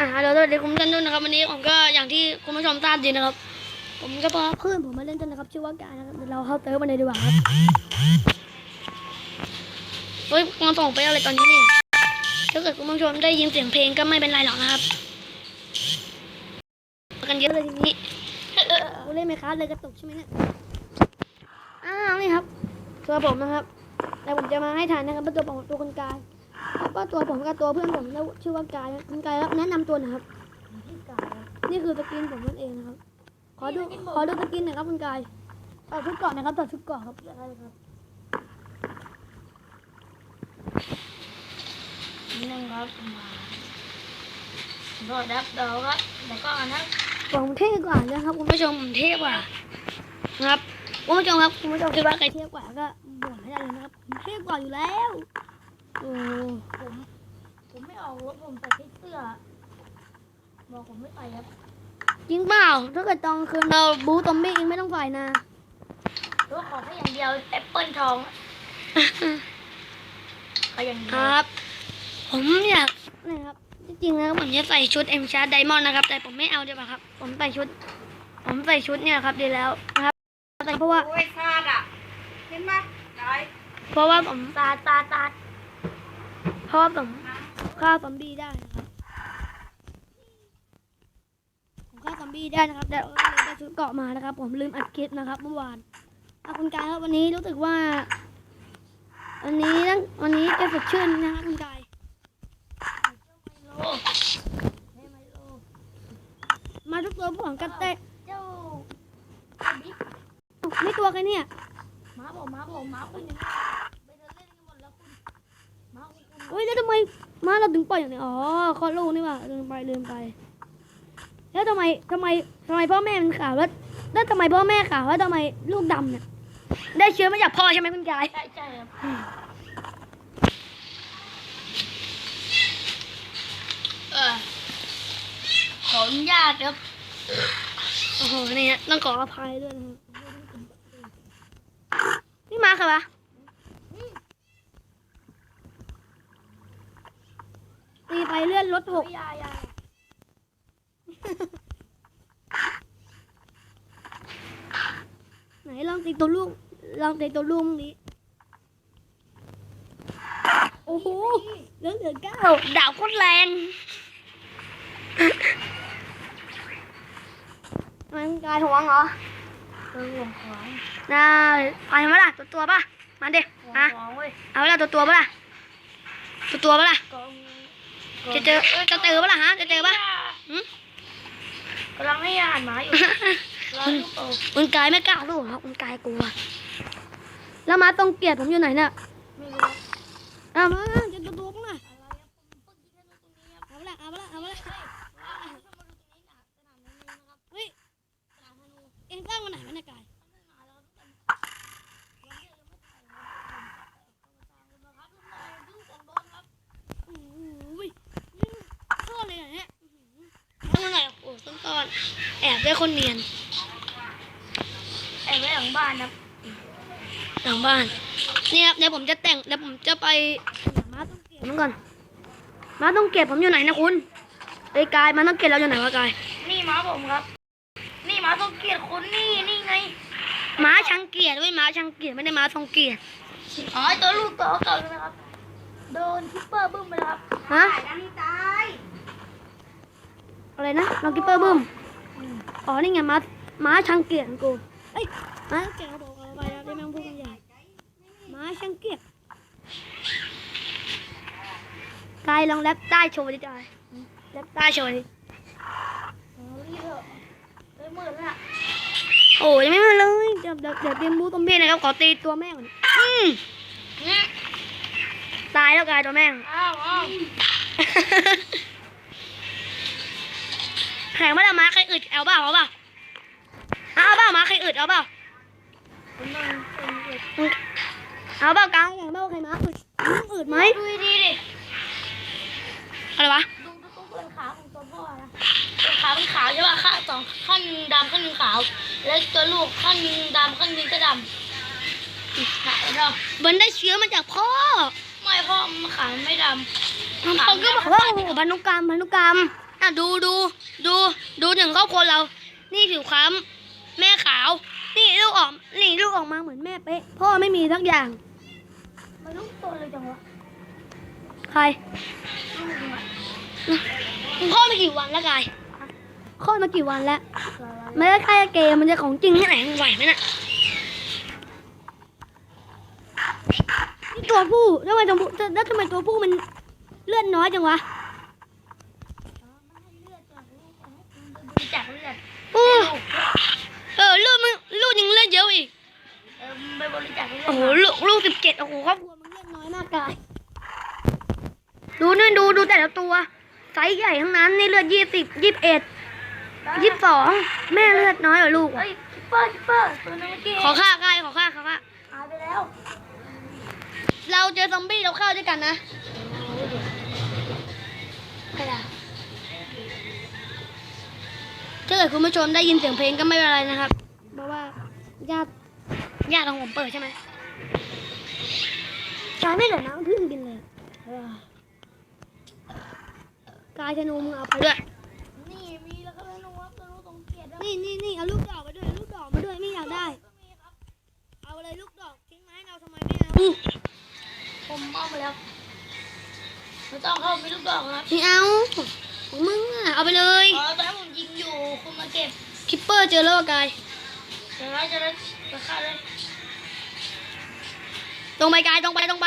อ่าเดี๋ยวสวัสดีคุณผู้ชมด้วยนะครับวันนี้ผมก็อย่างที่คุณผู้ชมทราบดีนะครับ ผมก็พาเพื่อนผมมาเล่นกันนะครับชื่อว่าการนะครับเดี๋ยวเราเข้าเติร์ฟมาเลยดีกว่าครับเฮ้ยมาส่งไปอะไรตอนนี้นี่ถ้าเกิดคุณผู้ชมได้ยินเสียงเพลงก็ไม่เป็นไรหรอกนะครับกันเยอะเลยทีนี้กูเล่นไหมครับเลยกระตุกใช่ไหมเนี่ยอ้าวนี่ครับตัวผมนะครับแต่ผมจะมาให้ทานนะครับเป็นตัวผมตัวคนกลางแล้ว ก็ตัวผมกับตัวเพื่อนผมแล้วชื่อว่ากายนะคุณกายครับแนะนำตัวหน่อยครับนี่คือสกินผมนั่นเองนะครับ ขอดูขอดูสกินหน่อยครับคุณกายต่อดชุดเกาะหนะครับต่อดชุดเกาะครับ ได้เลยครับนิดนึงครับมาโดดดับเดาครับแล้วก็อันนั้นผมเท่กว่านะครับคุณผู้ชมผมเท่กว่านะครับคุณผู้ชมครับคุณผู้ชมคิดว่าใครเท่กว่าก็บอกให้ได้เลยนะครับผมเท่กว่าอยู่แล้วโอ้ ผม ผมไม่เอารถผมใส่แค่เสื้อบอกผมไม่ใส่ครับ จริงเปล่า ถ้าเกิดตอนคืนเราบูตอมบี้เองไม่ต้องใส่นะรถขอแค่อย่างเดียวแอปเปิลทองขออย่างเดีคยวรับ ผมอยากนะครับจริงๆนะครับผมจะใส่ชุดเอ็มชาร์ดไดมอนด์นะครับ แต่ผมไม่เอาดีกว่าครับ ผมใส่ชุด ผมใส่ชุดเนี่ยครับดีแล้วนะครับใส่เพราะว่า โอ้ยซาดอะ เห็นไหมได้เพราะว่าผม ตาตาตา เพราะว่าผมฆ่าซอมบี้ได้นะครับผมฆ่าซอมบี้ได้นะครับแต่เออได้ชุดเกาะมานะครับ ผมลืมอัดคลิปนะครับเมื่อวานเอาคุณกายครับวันนี้รู้สึกว่าวันนี้ตั้งวันนี้จะสดชื่นนะครับคุณกายมาทุกตัวผู้หวังกันเตะเจ้าไม่ตัวกันเนี่ยม้าผมม้าผมม้าคุณเนี่ยไปเดินเล่นกันหมดแล้วคุณม้าคุณคุณ เฮ้ยแล้วทำไมมาเราถึงปล่อยอย่างนี้อ๋อคลอดลูกนี่หว่าลืมไปลืมไป แล้วทำไมทำไมทำไมพ่อแม่มันขาวแล้วแล้วทำไมพ่อแม่ขาวแล้วทำไมลูกดำเนี่ยได้เชื้อมาจากพ่อใช่ไหมคุณกายใช่ใช่ครับเออขออนุญาตครับโอ้โหนี่ฮะต้องขออภัยด้วยนะครับนี่มาค่ะวะตีไป เลื่อนรถหกยายาไหนลองตีตัวลูก ลองตีตัวลูกมึงนี้โอ้โหเหลือเหลือเก้าดาบโคตรแรงมันกายห่วงเหรอเออห่วงของน่าไปมาล่ะตัวตัวป่ะมาเด็กห่วงอะของเว้ยเอาละตัวตัวป่ะล่ะตัวตัวป่ะล่ะกอง จะเจอจะเจอป่ะล่ะฮะ จะเจอป่ะหืมกำลังให้อาหารหมาอยู่รอลูกโตคุณกายไม่กล้าลูกครับคุณกายกลัว แล้วมาตรงเกียรติผมอยู่ไหนเนี่ย ไม่รู้เอามาจะตัวตัวป่ะล่ะอะไรค อะโอ้ต้นตอนแอบได้คนเนียน แอบไว้หลังบ้านครับหลังบ้าน นี่ครับเดี๋ยวผมจะแต่งเดี๋ยวผมจะไปมาต้องเก็บมันก่อน มาต้องเก็บผมอยู่ไหนนะคุณไอ้ยกายมาต้องเก็บเราอยู่ไหนวะกาย นี่หมาผมครับ นี่หมาต้องเกลียดคนนี่นี่ไงม้าชังเกียรติเว้ยม้าชังเกียรติไม่ได้ม้าทองเกียรติอ๋อไอ้ตัวลูกตัวเก่าใช่ไหมครับ โดนคิปเปอร์บึ้มไปแล้วครับฮะตายนี่ตาย อะไรนะน้องกิปเปอร์บึ้มอ๋อนี่ไงม้าม้าชังเกียรติของกูเอ้ยม้าชังเกียรติเขาบอกเอาไปแล้วได้แม่งพูดกันใหญ่ม้าชังเกียรติกายลองแรปใต้โชว์ดิจอยแรปใต้โชว์ดิโอ้รีบเถอะเฮ้ยมืดแล้วน่ะโอ้ยยังไม่มาเลยเดี๋ยวเดี๋ยวเดี๋ยวเตรียมบูตอมบี้นะครับขอตีตัวแม่ก่อนอืมเนี่ยตายแล้วกายตัวแม่งอ้าวอ้าว แข่งไม่ได้ม้าใครอึดเอาเปล่าเอาเปล่าเอาเปล่าม้าใครอึดเอาเปล่าผมนอนเป็นเด็กเอาเปล่ากลางแข่งเปล่าใครม้าอึดม้าอึดไหมดูดีๆดิอะไรวะดูดูตัวเป็นขาของตัวพ่อนะตัวขาเป็นขาวใช่ป่ะข้างสองข้างหนึงดำข้างหนึงขาว แล้วตัวลูกข้างหนึงดำข้างหนึงก็ดำขาวดมันได้เชื้อมาจากพ่อำไม่พ่อมันขามันไม่ดำพ่อก็บอกว่าโอ้โหพันธุกรรมพันธุกรรม อะดูดูดูดูหนึ่งครอบครัวเรา นี่ผิวคล้ำแม่ขาว นี่ลูกออกนี่ลูกออกมาเหมือนแม่เป๊ะพ่อไม่มีสักอย่างมันลูกโตเลยจังวะใครลูกมึงอะมึงคลอดมากี่วันแล้วกายคลอดมากี่วันแล้ว ไม่ได้แค่เกมมันจะของจริงที่ไหนมึงไหวไหมน่ะนี่ตัวผู้แล้วทำไมตัวผู้แล้วทำไมตัวผู้มันเลือดน้อยจังวะ มันให้เลือดจากลูกเอาให้คุณบริจาคเลื อดอู้ลูกเออลูกมึงลูกยังเลือดเยอะอีกเออมึงไปบริจาคเลือดโอ้โหลูกลูกสิบเจ็ดโอ้โหครอบครัวมึงเลือดน้อยมากกายดูนี่ดูดูแต่ละตัวไซส์ใหญ่ทั้งนั้นนี่เลือดยี่สิบยี่สิบเอ็ดยี่สิบสองแม่เลือดน้อยกว่าลูกเฮ้ยคิปเปอร์คิปเปอร์ตัวนั้นเมื่อกี้ขอฆ่ากายขอฆ่าขอฆ่าหายไปแล้ว เราเจอซอมบี้เราเข้าด้วยกันนะ ถ้าเกิดคุณผู้ชมได้ยินเสียงเพลงก็ไม่เป็นไรนะครับ เพราะว่าญาติญาติของผมเปิดใช่ไหมกายไม่เหลือน้ำพึ่งกินเลยเออกายธนูมึงเอาไปด้วย นี่มีแล้วก็ไม่รู้ว่าตัวลูกตรงเกียรติแล้วนี่นี่นี่เอาลูกดอกมาด้วยลูกดอกมาด้วยไม่อยากได้ก็มีครับเอาอะไรลูกดอกทิ้งไม้เอาทำไมไม่เอาผมเอามาแล้วไม่ต้องเข้าไปลูกดอกนะครับไม่เอา ของมึงอะเอาไปเลยอ๋อตอนนั้นผมยิงอยู่คุณมาเก็บคิปเปอร์เจอแล้วอะกายเดี๋ยวเราจะได้จะฆ่าเลยตรงไปกายตรงไปตรงไป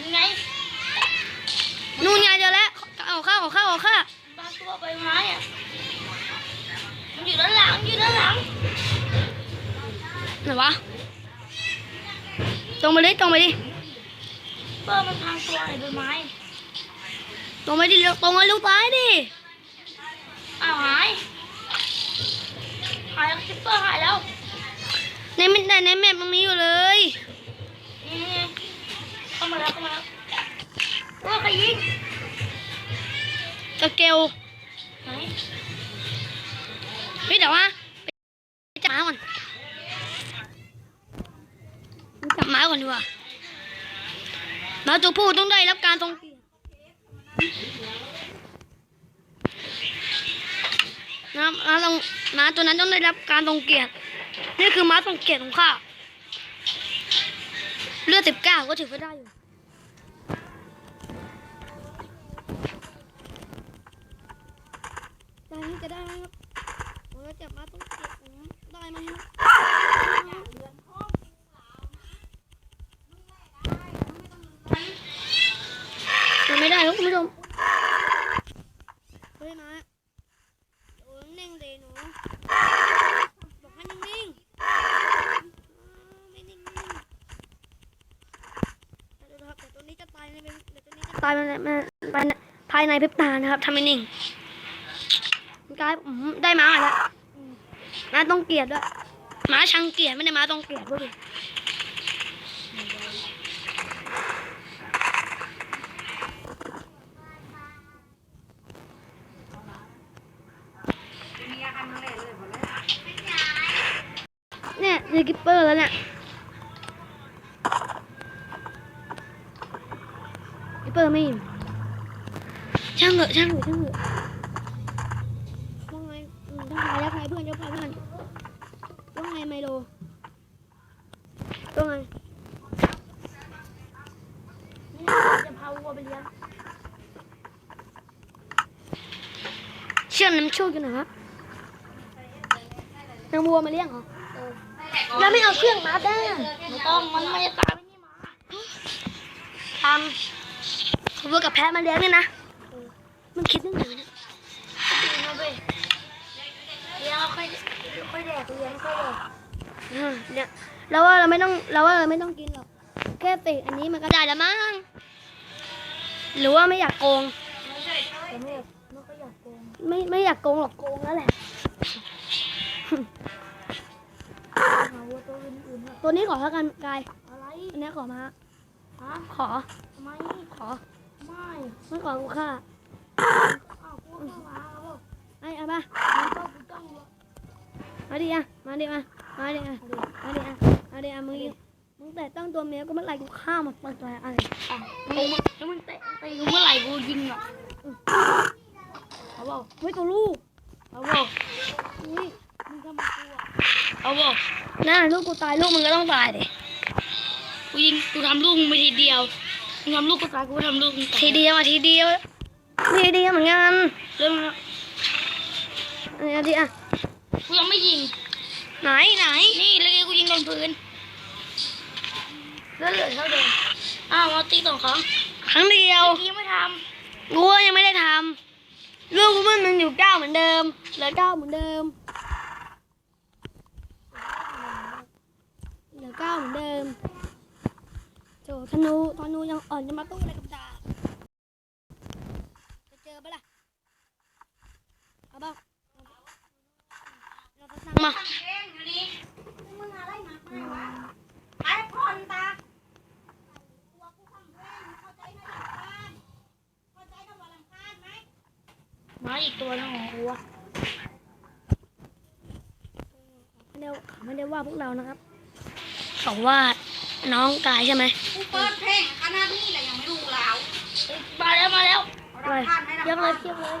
ยังไงนู่นไงเจอแล้วเอาข้าวเอาข้าวเอาข้าวบางตัวใบไม้อะมันอยู่ด้านหลังอยู่ด้านหลังไหนวะตรงไปดิตรงไปดิ เปิ้ลมันพังตัวไหนใบไม้ตรงไปดิตรงไปลูกซ้ายดิอ้าวหายหายแล้วคิปเปอร์หายแล้วในแมในในแมปมันมีอยู่เลยนี่ไงเข้ามาแล้วเข้ามาแล้วโอ้ใครยิงตะเกลไหนเฮ้ยเดี๋ยวว่าไปจับหมาก่อนไปจับหมาก่อนดีกว่า หมาตัวผู้ต้องได้รับการทรงเกียร์นะม้าตรงม้าตัวนั้นต้องได้รับการทรงเกียรตินี่คือม้าทรงเกียรติของข้าเลือดสิบเก้าก็ถือว่าได้อยู่ได้ไหมจะได้ไหมครับผมจะจับมาต้องเก็บผมได้ไหมครับมันไม่ได้ครับคุณผู้ชมเฮ้ยมาโอ้นิ่งเลยหนูบอกให้นิ่งๆอ่าไม่นิ่งๆเดี๋ยวนะครับเดี๋ยวตัวนี้จะตายในเป็นเดี๋ยวตัวนี้จะตายในภายในพริบตานะครับทำไม่นิ่งกายได้ม้ามาแล้วม้าต้องเกลียดด้วยม้าชังเกลียดไม่ได้ม้าต้องเกลียดด้วยเนี่ยเจอกิปเปอร์แล้วเนี่ย ช่างเหอะช่างเหอะช่างเหอะว่าไงอืมต้องพายแล้วพายเพื่อนเดี๋ยวพายเพื่อนว่าไงไมโลว่าไงนี่จะพาวัวไปเลี้ยงเชื่อมน้ำโชคกันหน่อยครับนางวัวมาเลี้ยงเหรอเออแล้วไม่เอาเชือกมาได้ไม่ต้องมันไม่จะตายไม่นี่หมาทำวัวกับแพะมาเลี้ยงเนี่ยนะ มันคิดเรื่องไหนวะเนี่ยก็ดีนะเว้ยเลี้ยงแล้วค่อยค่อยแดกเลี้ยงค่อยแดกอ่าเนี่ยเราว่าเราไม่ต้องเราว่าเราไม่ต้องกินหรอกแค่ติอันนี้มันก็ได้แล้วมั้งหรือว่าไม่อยากโกงแต่ไม่ไม่ค่อยอยากโกงไม่ไม่อยากโกงหรอกโกงแล้วแหละหาวัวตัวอื่นๆเถอะตัวนี้ขอเท่ากันกายอะไรอันนี้ขอมาฮะขอทำไมขอไม่ไม่ขอกูค่า ไอ้เอามามันต้องกูต้องมาดิอะมาดิมามาดิอะมาดิอะมาดิอะมึงมึงแต่ต้องตัวเมียก็เมื่อไหร่กูฆ่ามันเปิดอะไรอะไรอะมึงแล้วมึงเตะตีกูเมื่อไหร่กูยิงอะเอาเปล่าไว้ตัวลูกเอาเปล่าอุ้ยมึงทำมากูอะเอาเปล่าน่าลูกกูตายลูกมึงก็ต้องตายดิกูยิงกูทำลูกมึงไปทีเดียวมึงทำลูกกูตายกูก็ทำลูกมึงตายทีเดียวอะทีเดียว ทีเดียวเหมือนกันเรื่องอันนี้ทีอะกูยังไม่ยิง ไหนไหน นี่เลยกูยิงโดนพื้นแล้วเหลือเท่าเดิมอ้าวมาตีสองครั้งครั้งเดียวเมื่อกี้ไม่ทกูก็ยังไม่ได้ทำลูกกูมันมันอยู่เก้าเหมือนเดิมเหลือเก้าเหมือนเดิมเหลือเก้าเหมือนเดิมโจธนูธนูยังอ่อนจะมาตู้อะไรกับดาบจะเจอปะล่ะ เอาาเราจะสั่งมามาอีกตัวนึงของกูไม่ได้ไม่ได้ว่าพวกเรานะครับเขาว่าน้องกายใช่ไหมเปิดเพลงขนาดนี้แหละยังไม่รู้แล้วมาแล้วมาแล้วกายเทียบเลยเทียบเลย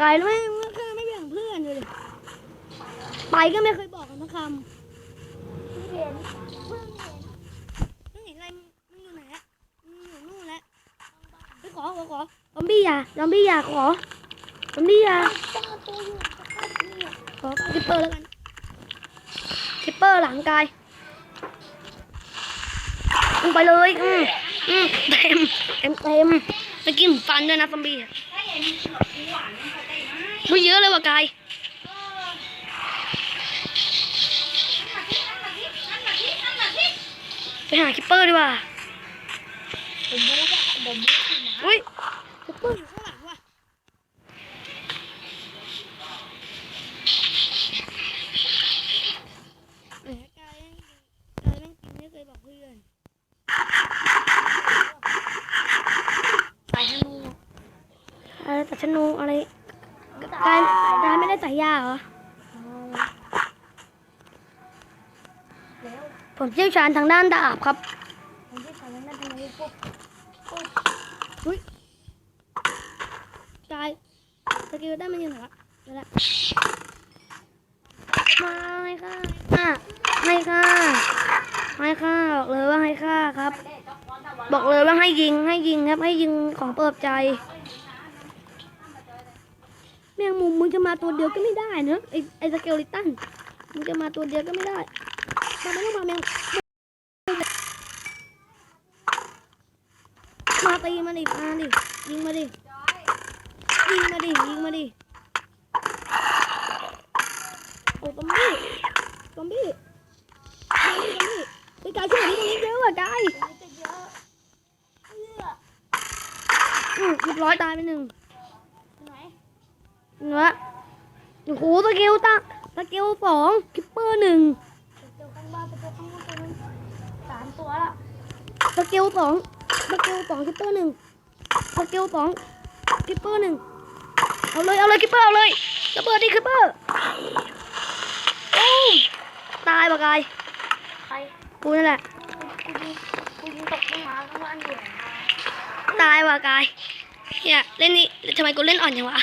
กายไม่ไม่ไม่ไม่แบ่งเพื่อนเลยดิ ไปก็ไม่เคยบอกกันสักคำเห็นมึงเห็นอะไรมึงอยู่ไหนอะมึงอยู่นู่นแหละไปขอขอขอซอมบี้อย่าซอมบี้อย่าขอซอมบี้อย่าจ้าตัวอยู่นี่ขอคิปเปอร์แล้วกันคิปเปอร์หลังกายมึงไปเลย อืมอืมเต็ม เต็มเต็มเมื่อกี้ผมฟันด้วยนะซอมบี้ไมไม่เยอะเลยว่ะกาย หาคิปเปอร์ดีกว่าเดี๋ยวบู๊จะเดี๋ยวบู๊สินะอุ้ยคิปเปอร์อยู่ข้างหลังว่ะแหมกายยังกายยังกินไม่เคยบอกเพื่อนใส่ธนูอะไรแต่ชนูอะไรกายกายไม่ได้ใส่ยาเหรอ แล้ว ผมเชี่ยวชาญทางด้านดาบครับผมจะใส่แล้วนั่นเป็นไงพวกอุ้ยกายสกิลได้มันยู่ไหนวะเดี๋ยวละมาให้ค่าให้ค่าให้ค่าบอกเลยว่าให้ค่าครับ บอกเลยว่าให้ยิงให้ยิงครับ ให้ยิงของเปิดใจแมงมุมมึงจะมาตัวเดียวก็ไม่ได้เนอะไอไอสเกลิตันมึงจะมาตัวเดียวก็ไม่ได้ ทำไมต้องมาแมงมาตีมันดิมาดิยิงมาดิยิงมาดิยิงมาดิโอ้ซอมบี้ซอมบี้ซอมบี้ซอมบี้ไอ้กายช่วยหน่อยตรงนี้เยอะวะกายเยอะเพื่อเรียบร้อยตายไปหนึ่งไหนเนื้อโอ้โหสกิลตั้งสกิลสองคิปเปอร์หนึ่ง เจอข้างบ้านเจอข้างบ้านตัวนึงสามตัวละ สกิลสองสกิลสองคิปเปอร์หนึ่งสกิลสองคิปเปอร์หนึ่งเอาเลยเอาเลยคิปเปอร์เอาเลยระเบิดดิคิปเปอร์โอ้ยตายปะกายใครกูนั่นแหละกูยิงกูยิงตกต้นไม้ข้างล่างอยู่ตายว่ะกายเนี่ยเล่นนี่ทำไมกูเล่นอ่อนจังวะ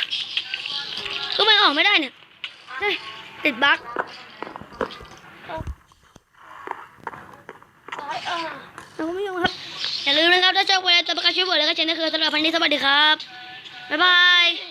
ก็มันออกไม่ได้เนี่ยเฮ้ยติดบั๊ก ตายเอ นะคุณผู้ชมครับ อย่าลืมนะครับ ถ้าชอบกดไลค์กดประกาศช่วยเปิดแล้วก็แชร์ในเครือสำหรับวันนี้สวัสดีครับ บ๊ายบาย